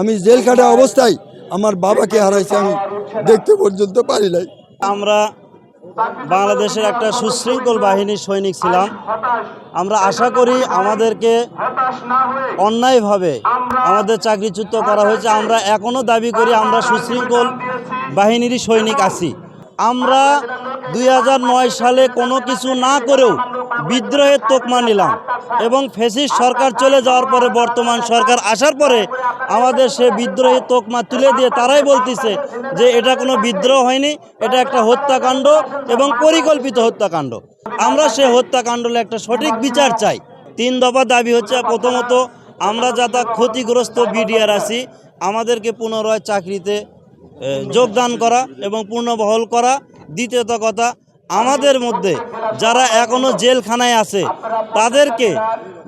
আমি জেল খাটা অবস্থায় আমার বাবাকে হারাইছি, আমি দেখতে পর্যন্ত পারি নাই। আমরা বাংলাদেশের একটা সুশৃঙ্খল বাহিনীর সৈনিক ছিলাম। আমরা আশা করি আমাদেরকে অন্যায়ভাবে আমাদের চাকরিচ্যুত করা হয়েছে। আমরা এখনও দাবি করি আমরা সুশৃঙ্খল বাহিনীরই সৈনিক আছি। আমরা দুই হাজার নয় সালে কোনো কিছু না করেও বিদ্রোহের তোকমা নিলাম এবং ফেসিস সরকার চলে যাওয়ার পরে বর্তমান সরকার আসার পরে আমাদের সে বিদ্রোহের তোকমা তুলে দিয়ে তারাই বলতেছে যে এটা কোনো বিদ্রোহ হয়নি, এটা একটা হত্যাকাণ্ড এবং পরিকল্পিত হত্যাকাণ্ড। আমরা সে হত্যাকাণ্ডের একটা সঠিক বিচার চাই। তিন দফা দাবি হচ্ছে, প্রথমত আমরা যাতা ক্ষতিগ্রস্ত বিডিআর আছি, আমাদেরকে পুনরায় চাকরিতে যোগদান করা এবং পূর্ণবহল করা। দ্বিতীয়ত কথা আমাদের মধ্যে যারা এখনও জেলখানায় আছে, তাদেরকে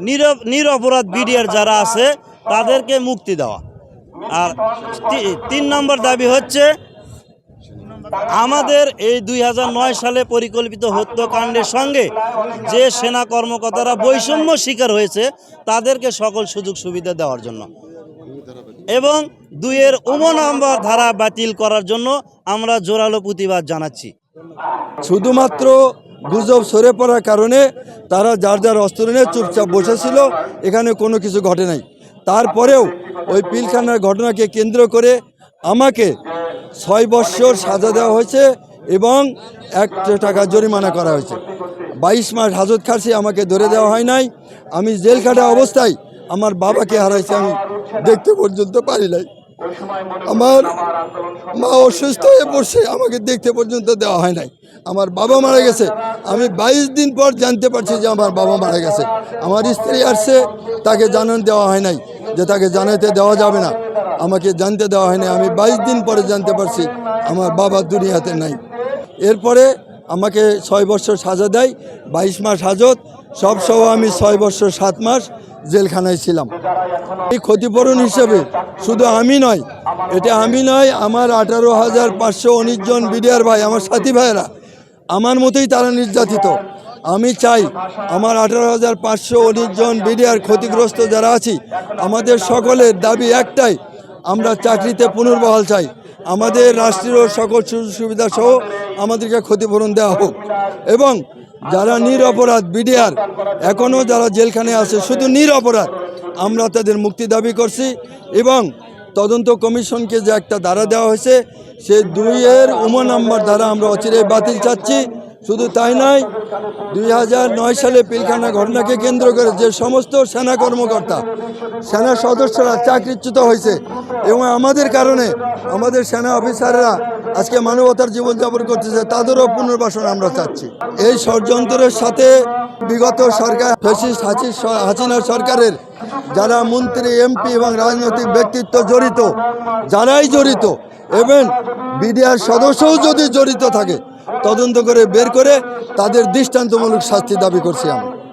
নিরব, নিরপরাধ বিডিআর যারা আছে, তাদেরকে মুক্তি দেওয়া। আর তিন নম্বর দাবি হচ্ছে, আমাদের এই দুই হাজার নয় সালে পরিকল্পিত হত্যাকাণ্ডের সঙ্গে যে সেনা কর্মকর্তারা বৈষম্য শিকার হয়েছে, তাদেরকে সকল সুযোগ সুবিধা দেওয়ার জন্য। এবং দুইয়ের উম নম্বর ধারা বাতিল করার জন্য আমরা জোরালো প্রতিবাদ জানাচ্ছি। শুধুমাত্র গুজব সরে পড়ার কারণে তারা যার যার অস্ত্র নিয়ে চুপচাপ বসেছিল, এখানে কোনো কিছু ঘটে নাই। তারপরেও ওই পিলখানার ঘটনাকে কেন্দ্র করে আমাকে ছয় বৎসর সাজা দেওয়া হয়েছে এবং এক টাকা জরিমানা করা হয়েছে। বাইশ মাস হাজত খাসি আমাকে ধরে দেওয়া হয় নাই। আমি জেল খাটা অবস্থায় আমার বাবাকে হারাইছি, আমি দেখতে পর্যন্ত পারি নাই। আমার মা অসুস্থ হয়ে পড়ছে আমাকে দেখতে পর্যন্ত দেওয়া হয় নাই। আমার বাবা মারা গেছে। আমি বাইশ দিন পর জানতে পারছি যে আমার বাবা মারা গেছে। আমার স্ত্রী আসছে তাকে জানান দেওয়া হয় নাই যে তাকে জানাতে দেওয়া যাবে না। আমাকে জানতে দেওয়া হয় নাই আমি বাইশ দিন পরে জানতে পারছি আমার বাবা দুনিয়াতে নাই। এরপরে আমাকে ছয় বছর সাজা দেয় বাইশ মাস হাজত সব সহ আমি ছয় বছর, সাত মাস জেলখানায় ছিলাম। এই ক্ষতিপূরণ হিসেবে শুধু আমি নয়, এটা আমি নয়, আমার আঠারো হাজার পাঁচশো উনিশ জন বিডিআর ভাই, আমার সাথী ভাইয়েরা, আমার মতোই তারা নির্যাতিত। আমি চাই আমার আঠারো হাজার পাঁচশো উনিশ জন বিডিআর ক্ষতিগ্রস্ত যারা আছি, আমাদের সকলের দাবি একটাই, আমরা চাকরিতে পুনর্বহাল চাই। আমাদের রাষ্ট্রীয় সকল সুযোগ সুবিধা সহ আমাদেরকে ক্ষতিপূরণ দেওয়া হোক। এবং যারা নিরপরাধ বিডিআর এখনও যারা জেলখানে আছে শুধু নিরপরাধ আমরা তাদের মুক্তি দাবি করছি এবং তদন্ত কমিশনকে যে একটা ধারা দেওয়া হয়েছে সেই দুইয়ের উম নাম্বার ধারা আমরা অচিরে বাতিল চাচ্ছি। শুধু তাই নয়, দুই নয় সালে পিলখানা ঘটনাকে কেন্দ্র করে যে সমস্ত সেনা কর্মকর্তা, সেনা সদস্যরা চাকরিচ্যুত হয়েছে এবং আমাদের কারণে আমাদের সেনা অফিসাররা আজকে মানবতার জীবনযাপন করতেছে, তাদেরও পুনর্বাসন আমরা চাচ্ছি। এই ষড়যন্ত্রের সাথে বিগত সরকার ফেসিস্ট হাসিনা সরকারের যারা মন্ত্রী, এমপি এবং রাজনৈতিক ব্যক্তিত্ব জড়িত, যারাই জড়িত এবং বিডিআর সদস্যও যদি জড়িত থাকে তদন্ত করে বের করে তাদের দৃষ্টান্তমূলক শাস্তি দাবি করছি আমরা।